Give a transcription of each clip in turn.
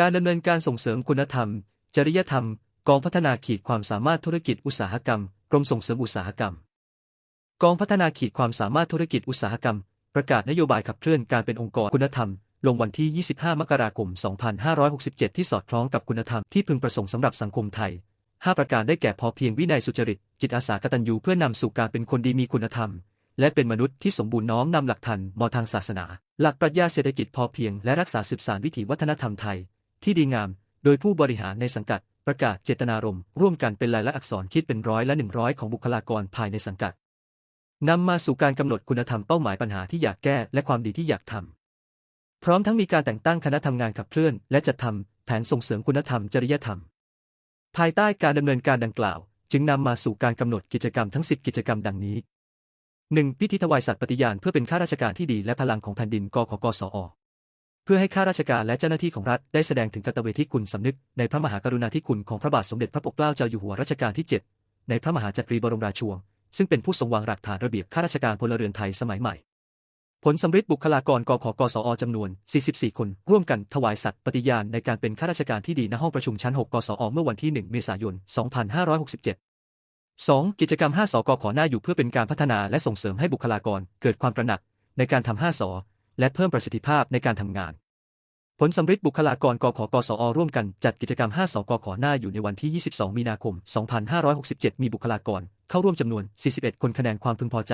การดำเนินการส่งเสริมคุณธรรม จริยธรรม กองพัฒนาขีดความสามารถธุรกิจอุตสาหกรรม กรมส่งเสริมอุตสาหกรรม กองพัฒนาขีดความสามารถธุรกิจอุตสาหกรรม ประกาศนโยบายขับเคลื่อนการเป็นองค์กรคุณธรรม ลงวันที่ 25 มกราคม 2567 ที่สอดคล้องกับคุณธรรมที่พึงประสงค์สำหรับสังคมไทย 5 ประการได้แก่พอเพียงวินัยสุจริต จิตอาสากตัญญูเพื่อนำสู่การเป็นคนดีมีคุณธรรม และเป็นมนุษย์ที่สมบูรณ์น้อมนำหลักธรรมมทางศาสนา หลักปรัชญาเศรษฐกิจพอเพียงและรักษาสืบสานวิถีวัฒนธรรมไทย ที่ดีงาม โดยผู้บริหารในสังกัด ประกาศเจตนารมณ์ร่วมกันเป็นลายลักษณ์อักษรคิดเป็นร้อยละ100ของบุคลากรภายในสังกัดนำมาสู่การกำหนดคุณธรรมเป้าหมายปัญหาที่อยากแก้และความดีที่อยากทำพร้อมทั้งมีการแต่งตั้งคณะทำงานขับเคลื่อน และจัดทำแผนส่งเสริมคุณธรรมจริยธรรม ภายใต้การดำเนินการดังกล่าว จึงนำมาสู่การกำหนดกิจกรรมทั้ง 10 กิจกรรมดังนี้ 1. พิธีถวายสัตย์ปฏิญาณเพื่อเป็นข้าราชการที่ดีและพลังของแผ่นดินกขกสอ เพื่อให้ข้าราชการและเจ้าหน้าที่ของรัฐได้แสดงถึงกตเวทีคุณสำนึกในพระมหากรุณาธิคุณของพระบาทสมเด็จพระปกเกล้าเจ้าอยู่หัวรัชกาลที่ 7 ในพระมหาจักรีบรมราชวงศ์ซึ่งเป็นผู้ทรงวางรากฐานระเบียบข้าราชการพลเรือนไทยสมัยใหม่ ผลสำฤทธิ์บุคลากรกขกสอจำนวน 44 คน ร่วมกันถวายสัตย์ปฏิญาณในการเป็นข้าราชการที่ดีณห้องประชุมชั้น 6 กสอเมื่อวันที่ 1 เมษายน 2567 2. กิจกรรม 5 สกขอหน้าอยู่เพื่อเป็นการพัฒนาและส่งเสริมให้บุคลากรเกิดความตระหนักในการทำ 5 ส และเพิ่มประสิทธิภาพในการทำงาน ผลสำฤทธิ์บุคลากรกขกสอร่วมกันจัดกิจกรรม 5 สกขหน้าอยู่ในวันที่ 22 มีนาคม 2567 มีบุคลากร เข้าร่วมจำนวน 41 คนคะแนนความพึงพอใจ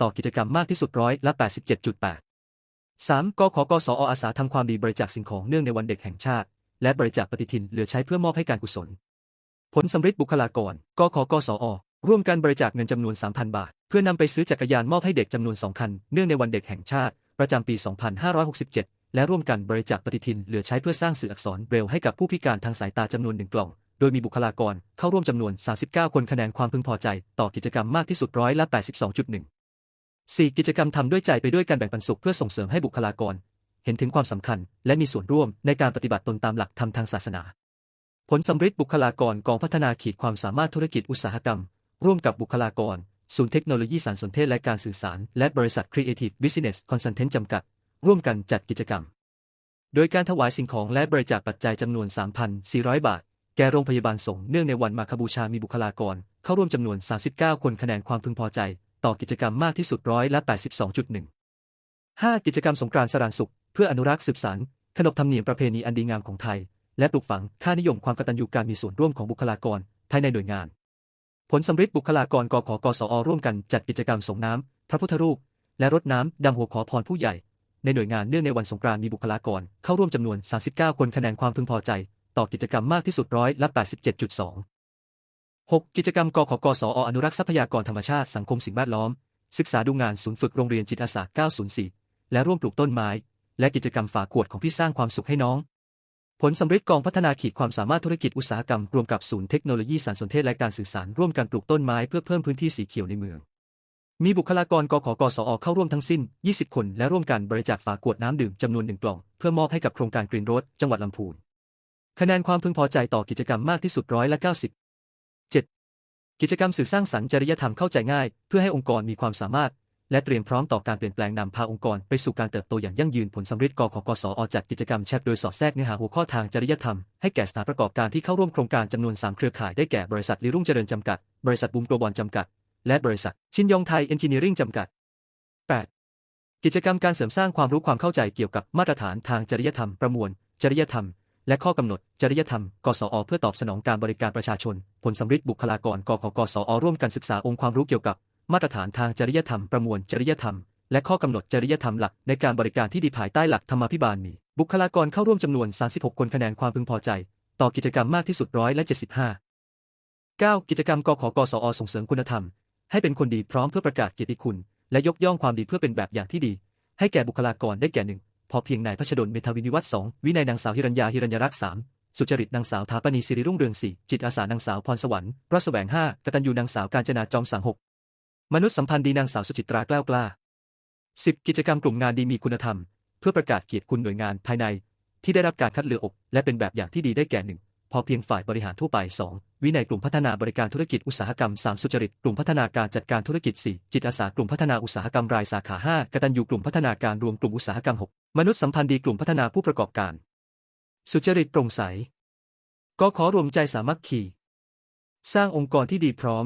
ต่อกิจกรรมมากที่สุดร้อยละ 87.8 3. กขกสออาสาทำความดีบริจาคสิ่งของเนื่องในวันเด็กแห่งชาติ และบริจาคปฏิทินเหลือใช้เพื่อมอบให้การกุศล ผลสำฤทธิ์บุคลากรกขกสอร่วมกันบริจาคเงินจำนวน 3,000 บาท เพื่อนำไปซื้อจักรยานมอบให้เด็กจำนวน 2 คัน เนื่องในวันเด็กแห่งชาติ ประจำปี 2567 และร่วมกันบริจาคปฏิทินเหลือใช้เพื่อสร้างสื่ออักษรเบรลให้กับผู้พิการทางสายตาจำนวนหนึ่งกล่อง โดยมีบุคลากรเข้าร่วมจำนวน 39 คนคะแนนความพึงพอใจ ต่อกิจกรรมมากที่สุดร้อยละ 82.1 4. กิจกรรมทำด้วยใจไปด้วยการแบ่งปันสุขเพื่อส่งเสริมให้บุคลากร เห็นถึงความสำคัญ และมีส่วนร่วมในการปฏิบัติตนตามหลักธรรมทางศาสนา ผลสำฤทธิ์บุคลากรกองพัฒนาขีดความสามารถธุรกิจอุตสาหกรรม ร่วมกับบุคลากรศูนย์เทคโนโลยีสารสนเทศและการสื่อสาร และบริษัท Creative Business Consultant จำกัด ร่วมกันจัดกิจกรรม โดยการถวายสิ่งของและบริจาคปัจจัยจำนวน 3,400 บาท แก่โรงพยาบาลสงฆ์เนื่องในวันมาคบูชามีบุคลากร เข้าร่วมจำนวน 39 คนคะแนนความพึงพอใจ ต่อกิจกรรมมากที่สุดร้อยละ82.1 5. กิจกรรมสงกรานต์สรานสุข เพื่ออนุรักษ์สืบสานขนบธรรมเนียมประเพณีอันดีงามของไทย และปลูกฝังค่านิยมความกตัญญูการมีส่วนร่วมของบุคลากรภายในหน่วยงาน ผลสำฤทธิ์บุคลากรกขกสอร่วมกันจัดกิจกรรมส่งน้ำพระพุทธรูป และรดน้ำดำหัวขอพรผู้ใหญ่ ในหน่วยงานเนื่องในวันสงกรานต์มีบุคลากร เข้าร่วมจำนวน 39 คนคะแนนความพึงพอใจ ต่อกิจกรรมมากที่สุดร้อยละ87.2 6. กิจกรรมกขกสออนุรักษ์ทรัพยากรธรรมชาติสังคมสิ่งแวดล้อม ศึกษาดูงานศูนย์ฝึกโรงเรียนจิตอาสา 904 และร่วมปลูกต้นไม้ และกิจกรรมฝาขวดของพี่สร้างความสุขให้น้อง ผลสำฤทธิ์กองพัฒนาขีดความสามารถธุรกิจอุตสาหกรรมรวมกับศูนย์เทคโนโลยีสารสนเทศและการสื่อสารร่วมกันปลูกต้นไม้เพื่อเพิ่มพื้นที่สีเขียวในเมือง มีบุคลากรกขกสอเข้าร่วมทั้งสิ้น 20 คน และร่วมกันบริจาคฝาขวดน้ำดื่มจำนวนหนึ่งกล่อง เพื่อมอบให้กับโครงการกรีนรดจังหวัดลำพูน คะแนนความพึงพอใจต่อกิจกรรมมากที่สุดร้อยละ 90 7. กิจกรรมสื่อสร้างสรรค์จริยธรรมเข้าใจง่าย เพื่อให้องค์กรมีความสามารถ และเตรียมพร้อมต่อการเปลี่ยนแปลงนำพาองค์กรไปสู่การเติบโตอย่างยั่งยืนผลสำฤทธิ์กขกสอจัดกิจกรรมแชทโดยสอดแทรกเนื้อหาหัวข้อทางจริยธรรมให้แก่สถานประกอบการที่เข้าร่วมโครงการจำนวน3เครือข่ายได้แก่บริษัทลิรุ่งเจริญจำกัด บริษัทบูมกลบอลจำกัด และบริษัท ชินยองไทยเอนจิเนียริ่งจำกัด 8. กิจกรรมการเสริมสร้างความรู้ความเข้าใจเกี่ยวกับมาตรฐานทางจริยธรรมประมวล จริยธรรม และข้อกำหนด จริยธรรม กสอ เพื่อตอบสนองการบริการประชาชน ผลสำฤทธิ์บุคลากรกขกสอ ร่วมกันศึกษาองค์ความรู้เกี่ยวกับ มาตรฐานทางจริยธรรมประมวล จริยธรรม และข้อกำหนดจริยธรรมหลักในการบริการที่ดีภายใต้หลักธรรมาภิบาลมีบุคลากรเข้าร่วมจำนวน 36 คนคะแนนความพึงพอใจ ต่อกิจกรรมมากที่สุดร้อยและ75 9. กิจกรรมกขกสอส่งเสริมคุณธรรม ให้เป็นคนดีพร้อมเพื่อประกาศเกียรติคุณ และยกย่องความดีเพื่อเป็นแบบอย่างที่ดี ให้แก่บุคลากรได้แก่หนึ่งพอเพียงนายพัชดลเมธาวินิวัฒน์สองวินัยนางสาวฮิรัญญาฮิรัญญรักษ์สามสุจริตนางสาวถาปณีสิริรุ่งเรืองสี่จิตอาสานางสาวพรสวรรค์รัศแสวงห้ากตัญญูนางสาวกาญจนาจอมสังหกมนุษย์สัมพันธ์ดีนางสาวสุจิตรากล้าวกล้า 10. กิจกรรมกลุ่มงานดีมีคุณธรรม เพื่อประกาศเกียรติคุณหน่วยงานภายใน ที่ได้รับการคัดเลือกและเป็นแบบอย่างที่ดีได้แก่หนึ่งพอเพียงฝ่ายบริหารทั่วไป 2. วินัยกลุ่มพัฒนาบริการธุรกิจอุตสาหกรรม 3. สุจริต กลุ่มพัฒนาการจัดการธุรกิจ 4. จิตอาสากลุ่มพัฒนาอุตสาหกรรมรายสาขา 5. กตัญญูกลุ่มพัฒนาการรวมกลุ่มอุตสาหกรรม 6. มนุษยสัมพันธ์ดีกลุ่มพัฒนาผู้ประกอบการ สุจริตโปร่งใสก็ขอรวมใจสามัคคี สร้างองค์กรที่ดีพร้อม